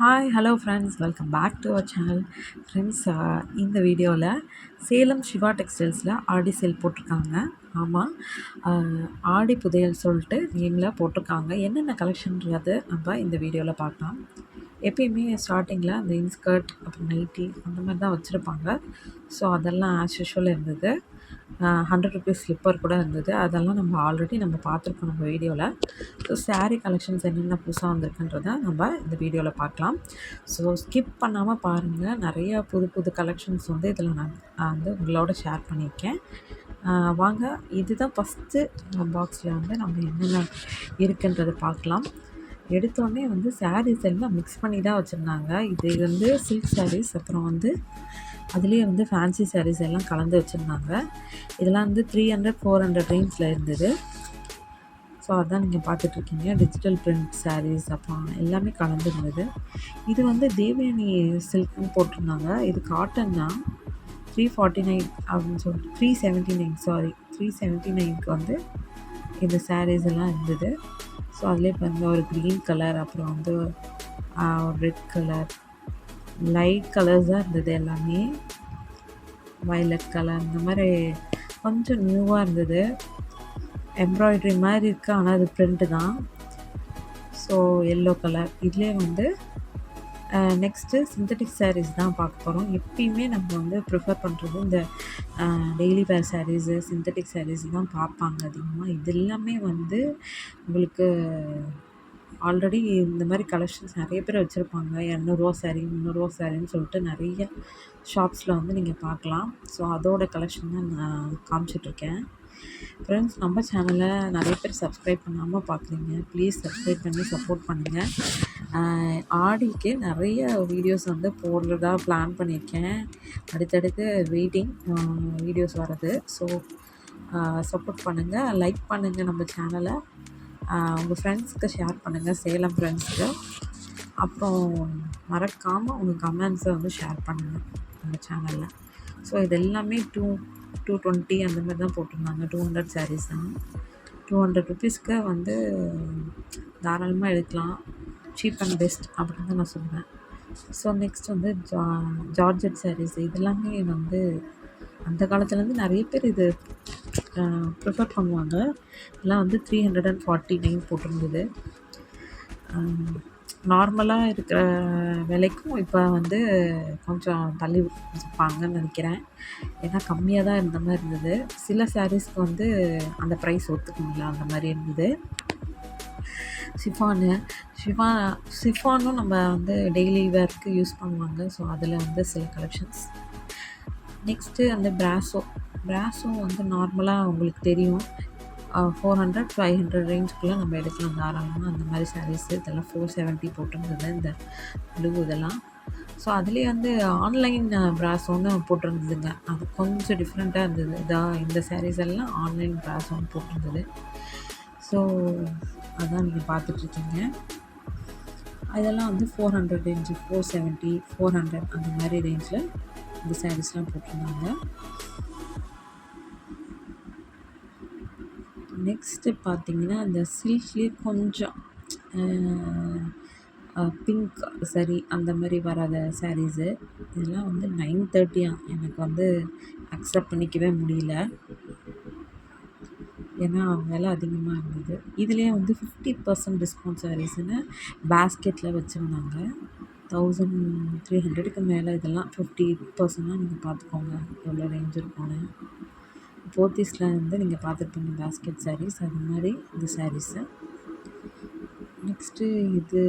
Hi hello friends welcome back to our channel friends இந்த வீடியோவில் சேலம் சிவா டெக்ஸ்டைல்ஸில் ஆடி sale போட்டிருக்காங்க. ஆமாம் ஆடி புதையல் சொல்லிட்டு நேமில் போட்டிருக்காங்க. என்னென்ன கலெக்ஷன்றது நம்ம இந்த வீடியோவில் பார்க்கலாம். எப்பயுமே ஸ்டார்டிங்கில் அந்த இன்ஸ்கர்ட் அப்புறம் நைட்டி அந்த மாதிரி தான் வச்சுருப்பாங்க. ஸோ அதெல்லாம் ஆஸ் யூஷுவல் இருந்தது. ஹண்ட்ரட் ருபீஸ் ஸ்லிப்பர் கூட இருந்தது. அதெல்லாம் நம்ம ஆல்ரெடி நம்ம பார்த்துருக்கோம் நம்ம வீடியோவில் ஸோ சாரீ கலெக்ஷன்ஸ் என்னென்ன புதுசாக வந்திருக்குன்றத நம்ம இந்த வீடியோவில் பார்க்கலாம். ஸோ ஸ்கிப் பண்ணாமல் பாருங்கள் நிறைய புது புது கலெக்ஷன்ஸ் வந்து இதில் நான் வந்து உங்களோட ஷேர் பண்ணியிருக்கேன். வாங்க இதுதான் ஃபஸ்ட்டு பாக்ஸில் வந்து நம்ம என்னென்ன இருக்குன்றதை பார்க்கலாம். எடுத்தோடனே வந்து சாரீஸ் எல்லாம் மிக்ஸ் பண்ணி தான் வச்சுருந்தாங்க. இது வந்து சில்க் சாரீஸ் அப்புறம் வந்து அதுலேயே வந்து ஃபேன்சி சாரீஸ் எல்லாம் கலந்து வச்சுருந்தாங்க. இதெல்லாம் வந்து த்ரீ ஹண்ட்ரட் ஃபோர் ஹண்ட்ரட் ரேஞ்சில் இருந்தது. ஸோ அதான் நீங்கள் பார்த்துட்ருக்கீங்க. டிஜிட்டல் பிரிண்ட் சாரீஸ் அப்புறம் எல்லாமே கலந்து இருந்தது. இது வந்து தேவயானி சில்க்னு போட்டிருந்தாங்க. இது காட்டன் தான். த்ரீ ஃபார்ட்டி நைன் அப்படின்னு சொல்லிட்டு three seventy nine sorry three seventy நைனுக்கு வந்து இந்த சாரீஸ் எல்லாம் இருந்தது. ஸோ அதிலே வந்து ஒரு க்ரீன் கலர் அப்புறம் வந்து ஒரு ரெட் கலர் லைட் கலர்ஸாக இருந்தது எல்லாமே. வயலட் கலர் இந்த மாதிரி கொஞ்சம் நியூவாக இருந்தது. எம்ப்ராய்ட்ரி மாதிரி இருக்குது ஆனால் அது ப்ரிண்ட்டு தான். ஸோ எல்லோ கலர் இதுலேயே வந்து நெக்ஸ்ட்டு சிந்தட்டிக் சாரீஸ் தான் பார்க்க போகிறோம் எப்பயுமே நம்ம வந்து ப்ரிஃபர் பண்ணுறது இந்த daily wear saris synthetic saris தான் பார்ப்பாங்க அதிகமாக இது எல்லாமே வந்து உங்களுக்கு ஆல்ரெடி இந்த மாதிரி கலெக்ஷன்ஸ் நிறைய பேர் வச்சுருப்பாங்க. இரநூறுவா சாரீ முந்நூறுரூவா சாரின்னு சொல்லிட்டு நிறைய ஷாப்ஸில் வந்து நீங்கள் பார்க்கலாம். ஸோ அதோட கலெக்ஷன் தான் நான் காமிச்சிட்ருக்கேன் ஃப்ரெண்ட்ஸ் நம்ம சேனலை நிறைய பேர் சப்ஸ்கிரைப் பண்ணாமல் பார்க்குறீங்க. ப்ளீஸ் சப்ஸ்கிரைப் பண்ணி சப்போர்ட் பண்ணுங்கள் ஆடிக்கு நிறைய வீடியோஸ் வந்து போடுறதா பிளான் பண்ணியிருக்கேன். அடுத்தடுத்து வெயிட்டிங் வீடியோஸ் வர்றது. ஸோ சப்போர்ட் பண்ணுங்கள் லைக் பண்ணுங்கள் நம்ம சேனலை உங்கள் ஃப்ரெண்ட்ஸுக்கு ஷேர் பண்ணுங்கள் சேலம் ஃப்ரெண்ட்ஸுக்கு அப்புறம் மறக்காமல் உங்கள் கமெண்ட்ஸை வந்து ஷேர் பண்ணுங்கள் நம்ம சேனலில் ஸோ இது எல்லாமே டூ டூ டுவெண்ட்டி அந்த மாதிரி தான் போட்டிருந்தாங்க. டூ ஹண்ட்ரட் சாரீஸ் தான். டூ ஹண்ட்ரட் ருபீஸ்க்கு வந்து தாராளமாக எடுக்கலாம். சீப் அண்ட் பெஸ்ட் அப்படின்னு தான் நான் சொல்லுவேன் ஸோ நெக்ஸ்ட் வந்து ஜா ஜார்ஜட் சாரீஸ் இதெல்லாமே வந்து அந்த காலத்துலேருந்து நிறைய பேர் இது ப்ரிஃபர் பண்ணுவாங்க. இதெல்லாம் வந்து three hundred and forty nine போட்டிருந்தது நார்மலாக இருக்கிற விலைக்கும் இப்போ வந்து கொஞ்சம் தள்ளி வச்சுருப்பாங்கன்னு நினைக்கிறேன். ஏன்னா கம்மியாக தான் இருந்த மாதிரி இருந்தது. சில சாரீஸ்க்கு வந்து அந்த ப்ரைஸ் ஒத்துக்க அந்த மாதிரி இருந்தது. சிஃபானு ஷிஃபா சிஃபானும் நம்ம வந்து டெய்லி வேர்க்கு யூஸ் பண்ணுவாங்க. ஸோ அதில் வந்து சில கலெக்ஷன்ஸ் நெக்ஸ்ட்டு அந்த ப்ராஸோ ப்ராஸும் வந்து நார்மலாக உங்களுக்கு தெரியும். ஃபோர் ஹண்ட்ரட் ஃபைவ் ஹண்ட்ரட் ரேஞ்சுக்குள்ளே நம்ம எடுக்கலாம் தாராளமாக அந்த மாதிரி சாரீஸ் இதெல்லாம் ஃபோர் செவன்ட்டி போட்டிருந்தது இந்த ப்ளூ இதெல்லாம். ஸோ அதுலேயே வந்து ஆன்லைன் ப்ராஸ் ஒன்று போட்டிருந்ததுங்க. அது கொஞ்சம் டிஃப்ரெண்ட்டாக இருந்தது. இதாக இந்த சாரீஸ் எல்லாம் ஆன்லைன் ப்ராஸ் ஒன்று போட்டிருந்தது. ஸோ அதான் நீங்கள் பார்த்துட்ருக்கீங்க. அதெல்லாம் வந்து four hundred range four seventy four hundred அந்த மாதிரி ரேஞ்சில் இந்த சாரீஸ்லாம் போட்டிருந்தாங்க. நெக்ஸ்ட்டு பார்த்திங்கன்னா அந்த சில்க்லேயே கொஞ்சம் பிங்க் சரி அந்த மாதிரி வராத சாரீஸு இதெல்லாம் வந்து நைன் தேர்ட்டியா எனக்கு வந்து அக்செப்ட் பண்ணிக்கவே முடியல. ஏன்னா விலை அதிகமாக இருந்தது. இதுலேயே வந்து ஃபிஃப்டி பர்சன்ட் டிஸ்கவுண்ட் சாரீஸ்னு பேஸ்கெட்டில் வச்சுருந்தாங்க. தௌசண்ட் த்ரீ ஹண்ட்ரடுக்கு மேலே இதெல்லாம் ஃபிஃப்டி பர்சன்ட்லாம் நீங்கள் பார்த்துக்கோங்க. எவ்வளோ ரேஞ்ச் இருக்கும்னு. போத்தீஸில் வந்து நீங்கள் பார்த்துருப்பீங்க பேஸ்கெட் சாரீஸ் அது மாதிரி இந்த சாரீஸு நெக்ஸ்ட்டு இது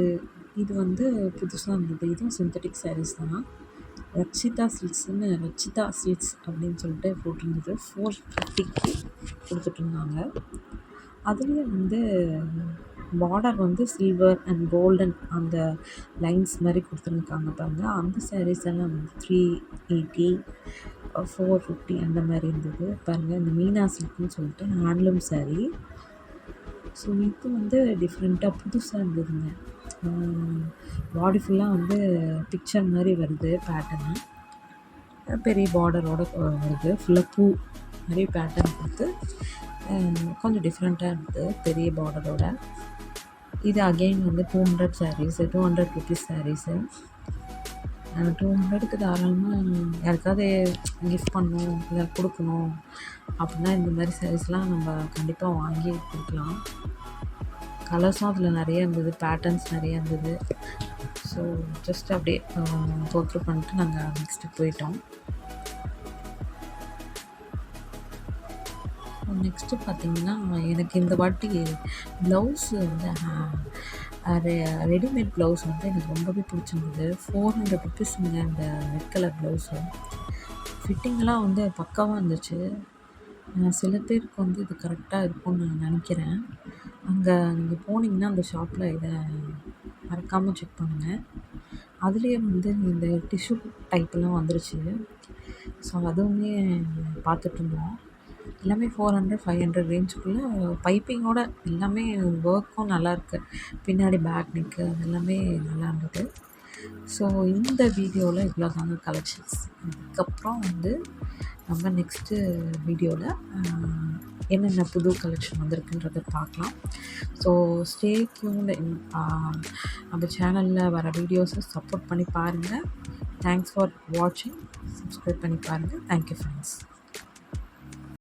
இது வந்து புதுசாக இருந்தது இதுவும் சிந்தட்டிக் சாரீஸ் தான். ரச்சிதா சில்க்ஸ்னு ரச்சிதா சில்க்ஸ் அப்படின்னு சொல்லிட்டு போட்டிருந்தது. ஃபோர் ஃபிஃப்டிக்கு கொடுத்துட்ருந்தாங்க. அதுலேயே வந்து பார்டர் வந்து சில்வர் அண்ட் கோல்டன் அந்த லைன்ஸ் மாதிரி கொடுத்துருக்காங்க பாருங்கள் அந்த சாரீஸ் எல்லாம் வந்து த்ரீ எயிட்டி ஃபோர் ஃபிஃப்டி அந்த மாதிரி இருந்தது. பாருங்கள் இந்த மீனா சில்க்னு சொல்லிட்டு ஹேண்ட்லூம் சாரீ ஸோ இது வந்து டிஃப்ரெண்ட்டாக புதுசாக இருந்ததுங்க. பாடி ஃபுல்லாக வந்து பிக்சர் மாதிரி வருது பேட்டர்னு பெரிய பார்டரோட வருது. ஃபுல்லாக பூ மாதிரி பேட்டர்ன் கொடுத்து கொஞ்சம் டிஃப்ரெண்ட்டாக இருந்தது பெரிய பார்டரோட இது அகெயின் வந்து two hundred saris two hundred rupees saris two ஹண்ட்ரடுக்கு தாராளமாக யாருக்காவது கிஃப்ட் பண்ணணும் இல்லை கொடுக்கணும் அப்படின்னா இந்த மாதிரி சாரீஸ்லாம் நம்ம கண்டிப்பாக வாங்கி கொடுக்கலாம். கலர்ஸும் அதில் நிறைய இருந்தது பேட்டர்ன்ஸ் நிறைய இருந்தது. ஸோ ஜஸ்ட் அப்படியே போக்கு பண்ணிட்டு நாங்கள் நெக்ஸ்ட்டு போயிட்டோம். நெக்ஸ்ட்டு பார்த்தீங்கன்னா எனக்கு இந்த வாட்டி ப்ளவுஸு வந்து ரெடிமேட் ப்ளவுஸ் வந்து எனக்கு ரொம்பவே பிடிச்சிருந்தது. ஃபோர் ஹண்ட்ரட் ருபீஸுங்க அந்த ரெட் கலர் ப்ளவுஸு ஃபிட்டிங்லாம் வந்து பக்காவாக இருந்துச்சு. சில பேருக்கு வந்து இது கரெக்டாக இருக்கும்னு நான் நினைக்கிறேன். அங்கே நீங்கள் போனீங்கன்னா அந்த ஷாப்பில் இதை மறக்காமல் செக் பண்ணுங்கள் அதுலேயே வந்து இந்த டிஷ்யூ டைப்லாம் வந்துருச்சு. ஸோ அதுவுமே பார்த்துட்ருந்தோம் எல்லாமே ஃபோர் ஹண்ட்ரட் ஃபைவ் ஹண்ட்ரட் ரேஞ்சுக்குள்ளே பைப்பிங்கோட எல்லாமே ஒர்க்கும் நல்லாயிருக்கு பின்னாடி பேக் நிற்கு அது எல்லாமே நல்லா இருந்தது. ஸோ இந்த வீடியோவில் இவ்வளோ தாங்க கலெக்ஷன்ஸ் இதுக்கப்புறம் வந்து நம்ம நெக்ஸ்ட்டு வீடியோவில் என்னென்ன புது கலெக்ஷன் வந்திருக்குன்றத பார்க்கலாம். ஸோ ஸ்டே டியூன்டு நம்ம சேனலில் வர வீடியோஸை சப்போர்ட் பண்ணி பாருங்கள் தேங்க்ஸ் ஃபார் வாட்சிங் சப்ஸ்கிரைப் பண்ணி பாருங்கள் தேங்க்யூ ஃப்ரெண்ட்ஸ்